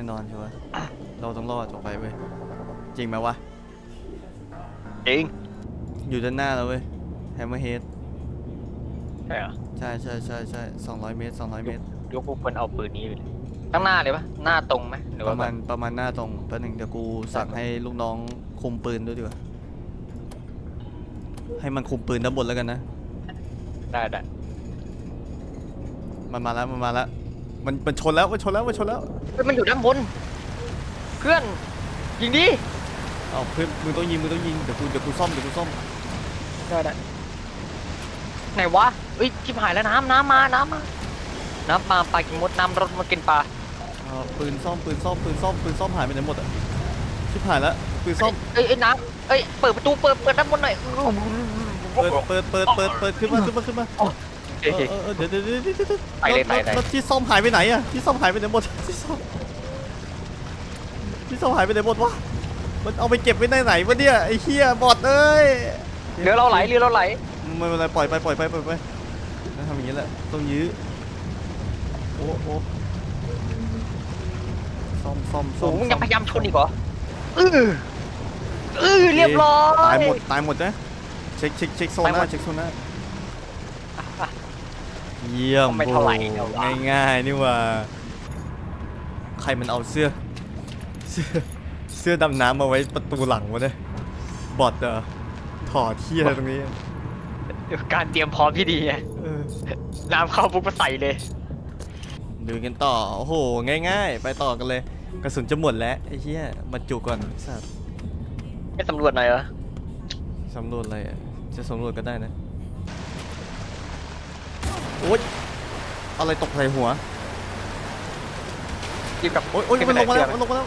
น่นอนใช่ปะเราต้องรอดออกไปเว้ย จริงไหมวะจริงอยู่ด้านหน้าแล้วเว้ยแฮมเมอร์เฮดใช่เหรอใช่ใช่ใช่ใช่สองร้อยเมตรสองร้อยเมตร ยกพวกคนเอาปืนนี้ไปเลยข้างหน้าเลยปะหน้าตรงไหมหรือปว่าระมาณแบบประมาณหน้าตรงแป๊บหนึงเดี๋ยวกูสั่งให้ลูกน้องคุมปืนด้วยดีกว่า ให้มันคุมปืนด้านบนแล้วกันนะ ได้ได้มันมาแล้วมันมาแล้ว มันมันชนแล้วมันชนแล้วมันชนแล้วเฮ้ยมันอยู่ด้านบน เพื่อน ยิงดิเอาเพื่อนมึงต้องยิงมึงต้องยิงเดี๋ยวกูเดี๋ยวกูซ่อมเดี๋ยวกูซ่อมได้ได้ไหนวะเอ้ยชิบหายแล้วน้ำน้ำมา น้ำมา น้ำมาปลากินมดน้ำรถมากินปลาเอาปืนซ่อมปืนซ่อมปืนซ่อมปืนซ่อมหายไปไหนหมดอะชิบหายแล้วปืนซ่อมเอ้ยเอ้ยน้ำเอ้ยเปิดประตูเปิดเปิดด้านบนหน่อย เปิดเปิดเปิดเปิดเปิดขึ้นมาขึ้นมาขึ้นมาโอ เอเคอเออเออเดี๋ยวเดี๋ยวเดี๋ยวเดี๋ยวเดี๋ยวไปเลยไปแล้วเลยแล้วที่ซ่อมหายไปไหนอะที่ซ่อมหายไปไหนหมดที่ซ่อมที่ซ่อมหายไปไหนหมดวะมันเอาไปเก็บไว้ในไหนวะเนี่ยไอ้เหี้ยบอดเอ้ยเรือเราไหลเรือเราไหลไม่เป็นไรปล่อยไปปล่อยไปปล่อยไปแล้วทำอย่างนี้แหละต้องยื้อโอ้โอ้ซ่อมซ่อมซ่โอ้อมมึงซ่ยัองมพยายามชนอีกเหรอเออเออเรียบร้อย ตายหมดตายหมดนะเช็คเช็คเช็คโซนหตายหมน้าดเช็คโซนหน้า เยี่ยมไม่เท่าไหร่นะวะ ง่ายๆนี่หว่า ใครมันเอาเสื้อ เสื้อเสื้อดำน้ำมาไว้ประตูหลังวะเนี่ยบอดเหรอถอดเที่ยอะไรตรงนี้การเตรียมพร้อมที่ดีไงเออน้ำเข้าปุ๊บก็ใส่เลย ดูกันต่อ โอ้โห ง่ายๆ ไปต่อกันเลย กระสุนจะหมดแล้วไอ้เหี้ยบรรจุก่อนไอ้สัตว์ไม่สำรวจหน่อยเหรอ สำรวจอะไรอะจะสำรวจก็ได้นะ โอ๊ยอะไรตกใส่หัวหยิบกับโอ๊ยโอ๊ยขึ้มันลงมาแล้วไปมันลงมาแล้ว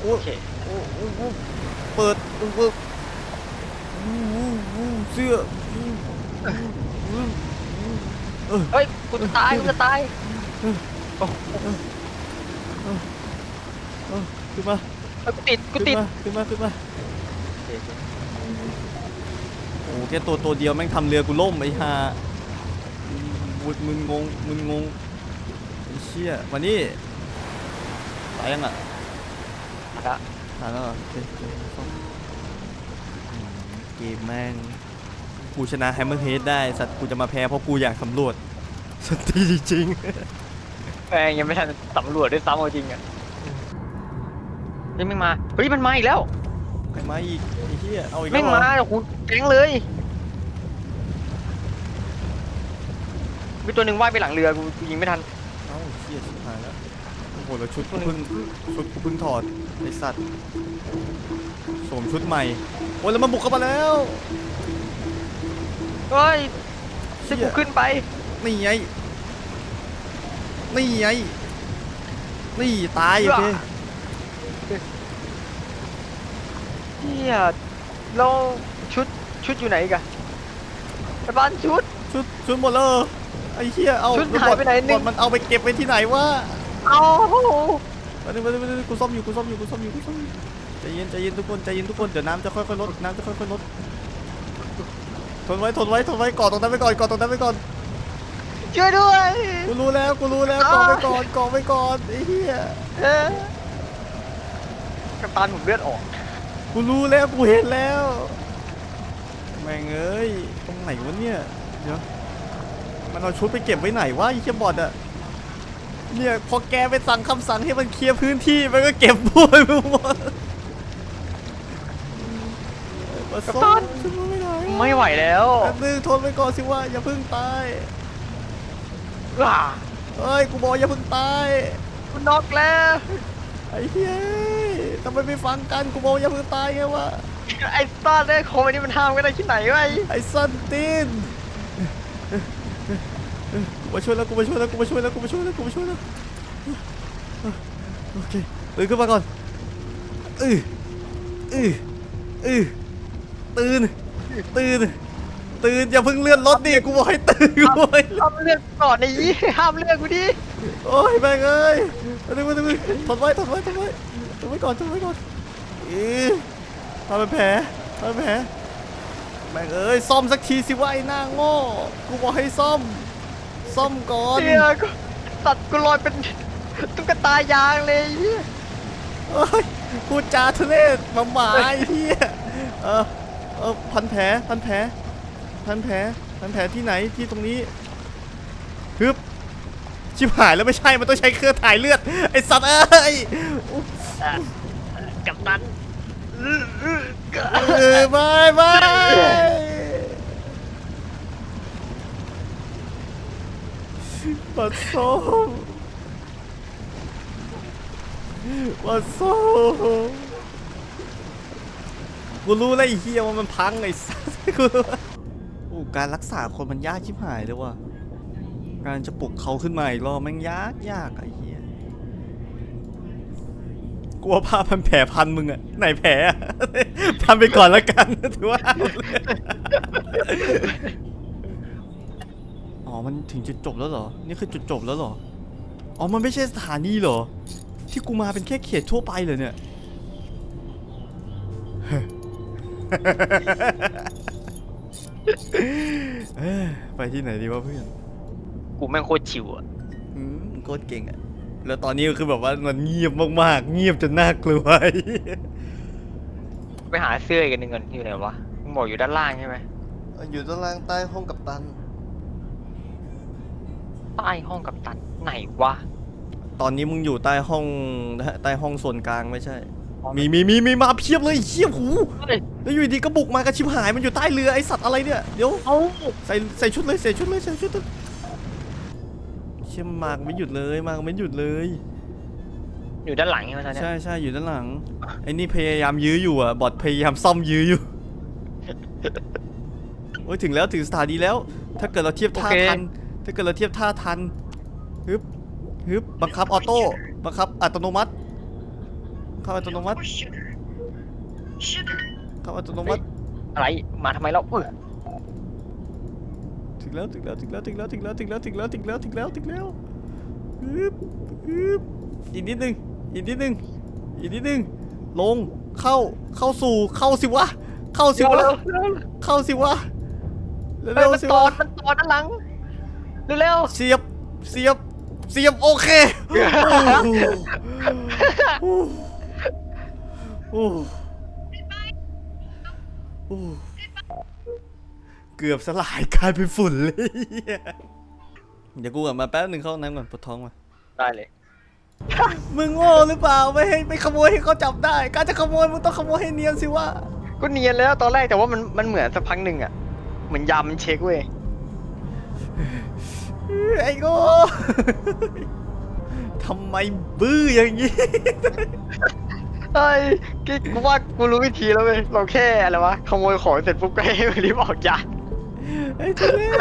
โอ้โอยเคโอ้โอ้โอ้เปิดโอ้โหโอ้โหโอ้โหเสื้อเออเฮ้ยกูจะตายกูจะตายเออขึ้นมาเฮ้ยกูติดกูขึ้นติดมาขึ้นมาขึ้นมาโอ้โหแค่ตัวตัวเดียวแม่งทำเรือกูล่มไอ้ห่าวุดมึนงงมึนงงไอ้เชี่ยมานี่ตายยังอะละตายแล้วเหรอโอเคโอเคซ่อมอืมเกมแม่งกูชนะแฮมเมอร์เฮดได้สัตว์กูจะมาแพ้เพราะกูอยากสำรวจสตีจริง แม่งยังไม่ทันสำรวจด้วยซ้ำเอาจริงอะเฮ้ยไม่มา เฮ้ยมันมาอีกแล้วๆใครมาอีกไอ้เหี้ยเอาอีกแม่แล้วงเหรอมาโอ้โหแก๊งเลย มีตัวหนึ่งว่ายไปหลังเรือกูกูยิงไม่ทัน เอ้าเชี่ยชิบหายแล้ว โอ้โหแล้วชุดกูเพิ่งชุดกูเพิ่งถอดไอ้สัตว์สวมชุดใหม่ โอ้ยแล้วมันบุกเข้ามาแล้ว เฮ้ยจะเชี่กูยขึ้นไป นี่ไง นี่ไง นี่ตายโอเค เฮียเราชุด ชุดอยู่ไหนอีกันไอ้บ้านชุด ชุดชุดหมดแล้วเหรอไอ้เหี้ยเอาชุดแล้วหายไปไหนบอดหนึ่บองดมันเอาไปเก็บไว้ที่ไหนวะเอามาดูมาดูมาดูกูซ่อมอยู่กูซ่อมอยู่กูซ่อมอยู่กูซ่อมอยู่ใจเย็นใจเย็นทุกคนใจเย็นทุกคนเดี๋ยวน้ำจะค่อยๆลดน้ำจะค่อยๆลดทนไว้ทนไว้ทนไว้ก่อนตรงนั้นไว้ก่อนก่อนตรงนั้นไว้ก่อนช่วยด้วยกูรู้แล้วกูรู้แล้วก่อนไว้ก่อนก่อนไว้ก่อนไอ้เหี้ยเออกัปตันผมเลือดออก กูรู้แล้วกูเห็นแล้ว แม่งเอ้ย ตรงไหนวะเนี่ย เดี๋ยว มันเอาชุดไปเก็บไว้ไหนวะไอ้เชี่ยบอดอะเนี่ยพอแกไปสั่งคำสั่งให้มันเคลียร์พื้นที่ มันก็เก็บบ้วยไปหมดมากัปซ่ตัอมนฉันไม่ไหวไม่ไหวแล้วแป๊บนึงทนไปก่อนสิว่าอย่าเพิ่งตายว้าเฮ้ย กูบอกอย่าเพิ่งตายคุณน็อกแล้ว ไอ้เฮ้ยทำไมไม่ฟังกัน กูบอกอย่าเพิ่งตายไงวะ ไอ้ต้านได้คอมอันนี้มันห้ามกันได้ที่ไหนวะไอ้ไอ้ซันตินกูมาช่วยแล้วกูมาช่วยแล้วกูมาช่วยแล้วกูมาช่วยแล้วกูมาช่วยแล้วโอเคตื่นขึ้นมาก่อนอืออืออือตื่นตื่นตื่นอย่าเพิ่งเลื่อนรถดิกูบอกให้ตื่นกูบอกให้ห้ามเลือกก่อนไอ้ยี่ห้ามเลือกกูดิโอ้ยแม่งเอ้ยมาดูมาดูทนไว้ทนไว้ทนไว้ทนไว้ก่อนทนไว้ก่อนอี ทำเป็นแผลทำเป็นแผลแม่งเอ้ยซ่อมสักทีสิวะไอ้หน้าโง่กูบอกให้ซ่อม ซ่อมก่อนเฮียกูสัตว์กูลอยเป็นตุ๊กตายางเลยเหี้ยเอ้ยพูดจาทุเรศมาหมาไอ้เหี้ยเออเออพันแผลพันแผลพันแผลพันแผลที่ไหนที่ตรงนี้ฮึบชิบหายแล้วไม่ใช่มันต้องใช้เครื่องถ่ายเลือดไอสัตว์เอ้ยอะกับตันอื้ออื้อ เออไม่ไม่ปัดโซ่ปัดโซ่กูรู้แล้วไอ้เฮียว่ามันพังไอ้สัสกูรู้โอ้การรักษาคนมันยากชิบหายเลยว่ะ การจะปลุกเขาขึ้นมาอีกรอบแมันยากยากไอ้เฮีย กลัวผ้าพันแผลพันมึงอะไหนแผลอะ พันไปก่อนแล้วกัน ถือว่าอ๋อ มันถึงจุดจบแล้วเหรอ นี่คือจุดจบแล้วเหรอ อ๋อ มันไม่ใช่สถานีเหรอ ที่กูมาเป็นแค่เขตทั่วไปเลยเนี่ย เอ้ยไปที่ไหนดีวะเพื่อน กูแม่งโคตรชิวอะอืมโคตรเก่งอะ แล้วตอนนี้ก็คือแบบว่ามันเงียบมากๆ เงียบจนน่ากลัวไปหาเสื้ออีกอันหนึ่งก่อนอยู่ไหนวะมึงบอกอยู่ด้านล่างใช่ไหมอยู่ด้านล่างใต้ห้องกับตัน ใต้ห้องกับตันไหนวะตอนนี้มึงอยู่ใต้ห้องนะฮะใต้ห้องส่วนกลางไม่ใช่ มีมีมีมีมาเพียบเลยเชี่ยหูเฮ้ยแล้วอยู่ดีก็บุกมากระชิบหายมันอยู่ใต้เรือไอสัตว์อะไรเนี่ยเดี๋ยวเอ้าใส่ใส่ชุดเลยใส่ชุดเลยใส่ชุดเลยเชี่ยมากไม่หยุดเลยมากไม่หยุดเลย อยู่ด้านหลังใช่ไหมตอนเนี้ยใช่ใช่อยู่ด้านหลังไอ้นี่พยายามยื้ออยู่อะบอทพยายามซ่อมยื้ออยู่โอ้ยถึงแล้วถึงสถานีแล้ว ถ้าเกิดเราเทียบท่าทัน ถ้าเกิดเราเทียบท่าทันฮึบฮึบบังคับออโต้บังคับอัตโนมัติเข้าอัตโนมัติเข้าอัตโนมัติอะไรมาทำไมแล้วเออ ถึงแล้วถึงแล้วถึงแล้วถึงแล้วถึงแล้วถึงแล้วถึงแล้วถึงแล้วถึงแล้วถึงแล้วฮึบฮึบอีกนิดนึงอีกนิดนึงอีกนิดนึงลงเข้าเข้าสู่เข้าสิวะเข้าสิเร็ววะเร็วเร็วเข้าสิวะเร็เร็ววมันๆสิตอวะดมันตอดด้านหลังเร็วเร็วเสียบเสียบเสียบโอเคโอ้โหโอ้โหโอ้โห เกือบสลายกลายเป็นฝุ่นเลยเหี้ยเดี๋ยวกูกลับมาแป๊บหนึ่งเข้าห้องน้ำก่อนปวดท้องมาได้เลย มึงโง่หรือเปล่าไม่ให้ไม่ขโมยให้เขาจับได้ การจะขโมยมึงต้องขโมยให้เนียนสิวะก็เนียนแล้วตอนแรกแต่ว่ามันมันเหมือนสักพักหนึ่งอะ เหมือนยำมันเช็คเว้ย ไอ้โง่ทำไมบื้ออย่างนี้เฮ้ยกิ๊กกูว่ากูรู้วิธีแล้วเว้ยเราแค่อะไรวะขโมยของเสร็จปุ๊บก็ให้มันรีบออกยาน ไอ้ทุเรศ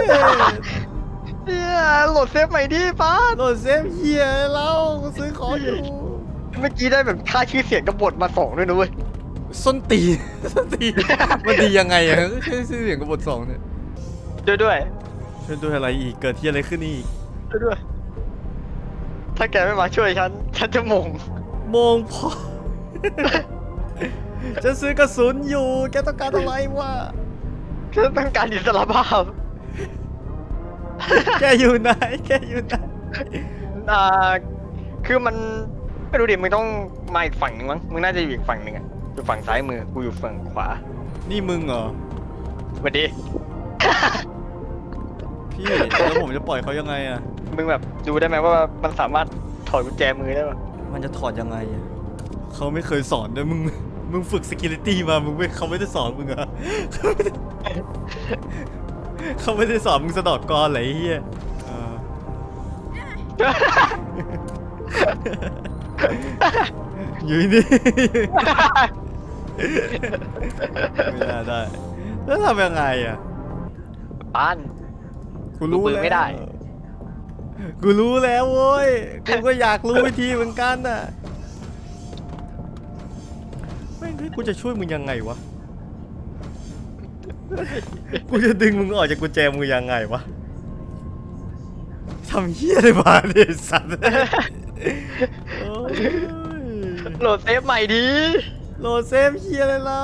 เนี่ยโหลดเซฟใหม่ดิป้าดโหลดเซฟเฮียแล้วกูซื้อของอยู่เมื่อกี้ได้แบบค่าชื่อเสียงกบฏมาสองด้วยนะเว้ยส้นตีนส้นตีนมันดียังไงอะชื่อชื่อเสียงกับบทสองเนี่ยด้วยด้วยช่วยด้วยอะไรอีกเกิดที่อะไรขึ้นอีกด้วยด้วย ถ้าแกไม่มาช่วยฉัน ฉันจะหมงโมงพอ จะซื้อกระสุนอยู่ แกต้องการอะไรวะ ฉันต้องการอิสระภาพแกอยู่ไหนแกอยู่ไหนอ่าคือมันไม่รู้ดิมึงต้องมาอีกฝั่งหนึ่งมั้งมึงน่าจะอยู่อีกฝั่งหนึ่งอะอยู่ฝั่งซ้ายมือกูอยู่ฝั่งขวานี่มึงเหรอ สวัสดี พี่แล้วผมจะปล่อยเขายังไงอะมึงแบบดูได้ไหมว่ามันสามารถถอดกุญแจมือได้ปะมันจะถอดยังไงอะเขาไม่เคยสอนด้วยมึง มึงฝึกสกิลิตี้มา มึงไม่เขาไม่ได้สอนมึงเหรอะเขาไม่ได้สอนมึงสะดอดกรอะไรเฮียเอออยู่นี่ ไม่ได้ได้ แล้วทำยังไงอะป้าน กูรู้ดูปืนแล้วไม่ได้ กูรู้แล้วโว้ย กูก็อยากรู้วิธีเหมือนกันน่ะ กูจะช่วยมึงยังไงวะ กูจะดึงมึงออกจากกุญแจมือยังไงวะทำเฮี้ยอะไรมาเนี่ยสัตว์โอ้ยโหลดเซฟใหม่ดี โหลดเซฟเฮี้ยอะไรเรา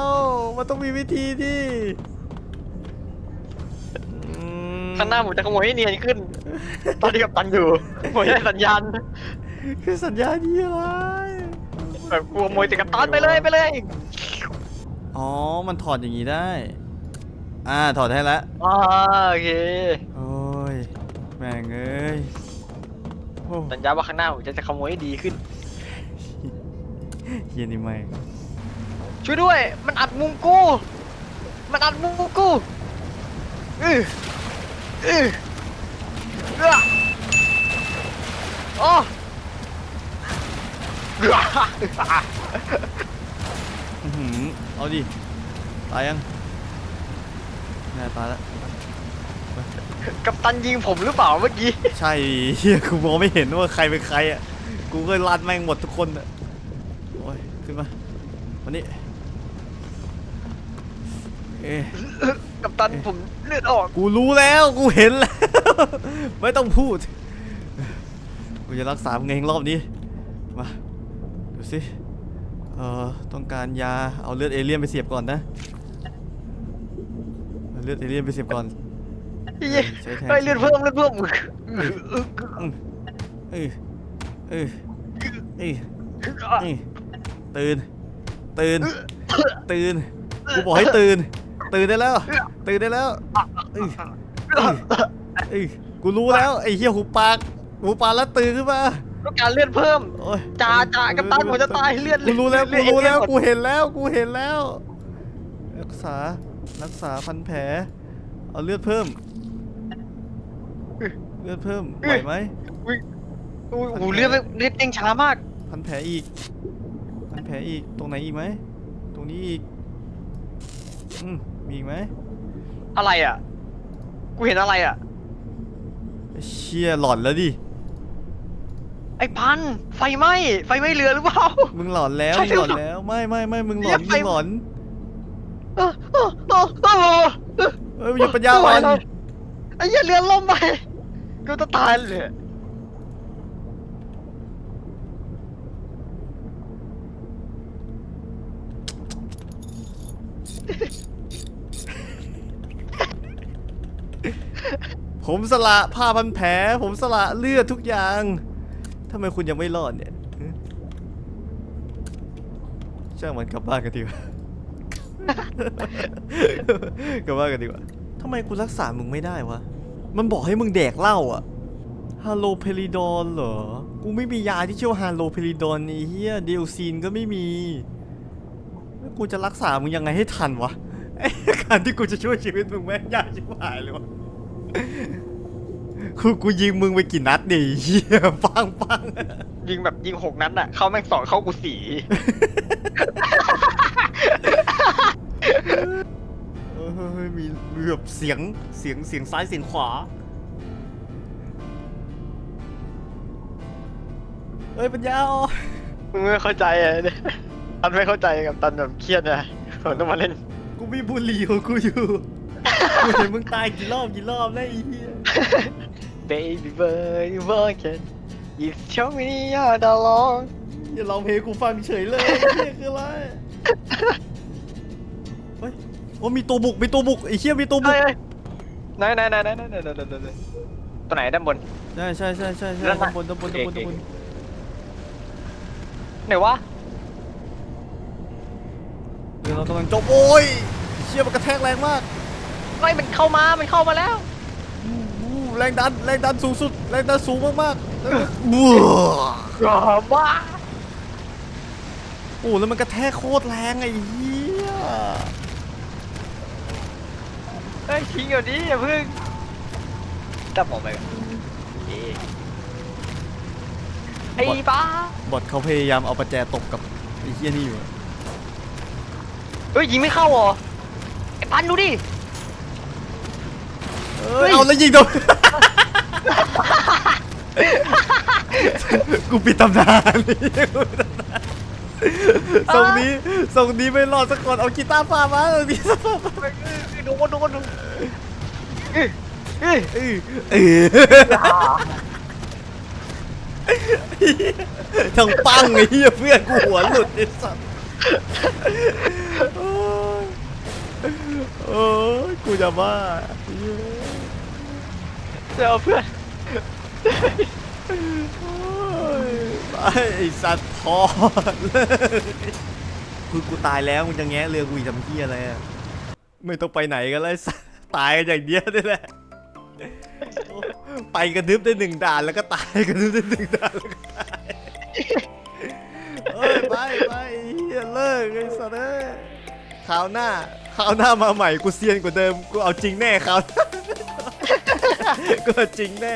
มันต้องมีวิธีดิอืมข้างหน้าผมจะขโมยให้เนียนขึ้นเอตอนนี้กับตันอยู่ผมได้สัญญาณ คือสัญญาณนี้อะไร แบบกลัวมวยติดกับตันไปเลยไปเลยอ๋อ มันถอดอย่างนี้ได้ อ่า ถอดให้แล้วอ่าโอเคโอ้ย แม่งเอ้ยโอ้สัญญาว่าข้างหน้าผมจะจะขโมยให้ดีขึ้น เฮียนี่แม่งช่วยด้วย มันอัดมุมกู มันอัดมุมกูอืออือเอื้อโอ้เอื้ออื้อหือเอาดิ ตายยังแน่ตายแล้ว กัปตันยิงผมหรือเปล่าเมื่อกี้ ใช่เฮียกูมองไม่เห็นว่าใครเป็นใครอะ กูก็ลัดแม่งหมดทุกคนอะ โอ้ย ขึ้นมา วันนี้ เอ๊ะ กัปตันผมเลือดออก กูรู้แล้วกูเห็นแล้ว ไม่ต้องพูด กูจะรักษามึงเองรอบนี้ มาดู สิเอ่อต้องการยาเอาเลือดเอเลี่ยนไปเสียบก่อนนะเอาเลือดเอเลี่ยนไปเสียบก่อน เฮ้ยใช้แทน เฮ้ยเลือดเพิ่มเลือดเพิ่มอืมเออเออเออเออตื่น ตื่น ตื่น กูบอกให้ตื่น ตื่นได้แล้ว ตื่นได้แล้วเออเออเออกูรู้แล้วไอ้เหี้ยหูปากหูปากแล้วตื่นขึ้นมา ต้องการเลือดเพิ่มโอ้ยจ่าจ่ากัปตันผมจะตายเลือดกูรู้แล้วเลืกูอดรู้แล้วเอเลี่ยนหมดกูเห็นแล้วกูเห็นแล้ว รักษารักษาพันแผลเอาเลือดเพิ่ม เลือดเพิ่มไหวไหมอุ้ยอุ้ยโอ้โหเลือดเลือดเด้งช้ามาก พันแผลอีก พันแผลอีกตรงไหนอีกไหมตรงนี้อีกอืมมีอีกไหมอะไรอะ กูเห็นอะไรอะเชี่ยหลอนแล้วดิไอ้พันไฟไหม้ไฟไหม้เรือหรือเปล่า มึงหลอนแล้วใช่มึงหลอนหรือเปล่าแล้ว ไม่ไม่ไม่มึงหลเรีอยนกไฟมึงหลอนเออเออเออเออเออเอ้ยมึงอย่าปัญญาอ่อนไอ้เหี้ยเรือล่มไปกูจะตายเลยผมสละผ้าพันแผลผมสละเลือดทุกอย่าง ทำไมคุณยังไม่รอดเนี่ยฮะช่างมันกลับบ้านกันดีกว่า กลับบ้านกันดีกว่าทำไมกูรักษามึงไม่ได้วะ มันบอกให้มึงแดกเหล้าอะฮาโลเพริดอนเหรอ กูไม่มียาที่ชื่อว่าฮาโลเพริดอนไอ้เหี้ยเดลซีนก็ไม่มีแล้วกูจะรักษามึงยังไงให้ทันวะไอ้การที่กูจะช่วยชีวิตมึงแม่งยากชิบหายเลยวะ คือกูยิงมึงไปกี่นัดเนี่ยไอ้เฮียปังปังยิงแบบยิงหกนัดอะ เข้าแม่งสองเข้ากูสี่เฮ้ยมีมีแบบเสียงเสียงเสียงซ้ายเสียงขวาเฮ้ยปัญญาอ่อนมึงไม่เข้าใจอะเนี่ยตันไม่เข้าใจกับตันแบบเครียดนะผมต้องมาเล่น กูมีบุหรี่ของกูอยู่กูเห็นมึงตายกี่รอบกี่รอบแล้วไอ้เหี้ย Baby bird you walking You show me all the long อย่าร้องเพลงกูฟังเฉยเลยไอ้เหี้ยคืออะไรเฮ้ยโอ้มีตัวบุกมีตัวบุกไอ้เหี้ยมีตัวบุเฮ้กยเฮ้ยไหนไหนไหนไหนไหนไหนไหนไหนไหนตัวไหนด้านบนใช่ใช่ใช่ใช่ใช่ด้านหลัด้างนบนด้านบนด้านบนด้านบนไหนวะเดี๋ยวเรากำลังจบโอ้ยเชี่ยมันกระแทกแรงมากไอ้ยมันเข้ามา มันเข้ามาแล้วอู้หู แรงดันแรงดันสูงสุดแรงดันสูงมากๆแล้วก็บัวกรอบ้าโอ้แล้วมันกระแทกโคตรแรงไอ้เหี้ยเฮ้ยทิ้งอยู่นี้อย่าเพิ่งจับออกไปก่อนเอ๊ะไอ้บ้าบอทเขาพยายามเอาประแจตบกับไอ้เหี้ยนี่อยู่เฮ้ยยิงไม่เข้าเหรอไอ้ปันดูดิ เอ้ยเอาแล้วยิงโดน กูปิดตำนานนี่กูปิดตำนานทรงนี้ทรงนี้ไม่รอดสักคนเอากีตาร์ฟามาเอากีตาร์ฟ้ามาโดนโดนโดนเอ้ยเอ้ยเออเออทั้งปังไอ้เหี้ยเพื่อนกูหัวหลุดไอ้สัสโอ้ยโอ้ยกูจะบ้าเดี๋ยวเพื่อน ไปไอ้สัตว์พอเลยคือกูตายแล้วมึงจะแงะเรือกูอีกทำเฮียอะไรอะไม่ต้องไปไหนกันเลยตว์ตายกันอย่างเดียวนี่แหละ ไปกระดึบได้หนึ่งด่านแล้วก็ตายกระดึบได้หนึ่งด่านแล้วก็ตายเอ้ยไปไปเฮียเลิกไอ้สัตว์เอ้ยคราวหน้าคราวหน้ามาใหม่กูเซียนกว่าเดิมกูเอาจริงแน่คราวหน้ากูเอาจริงแน่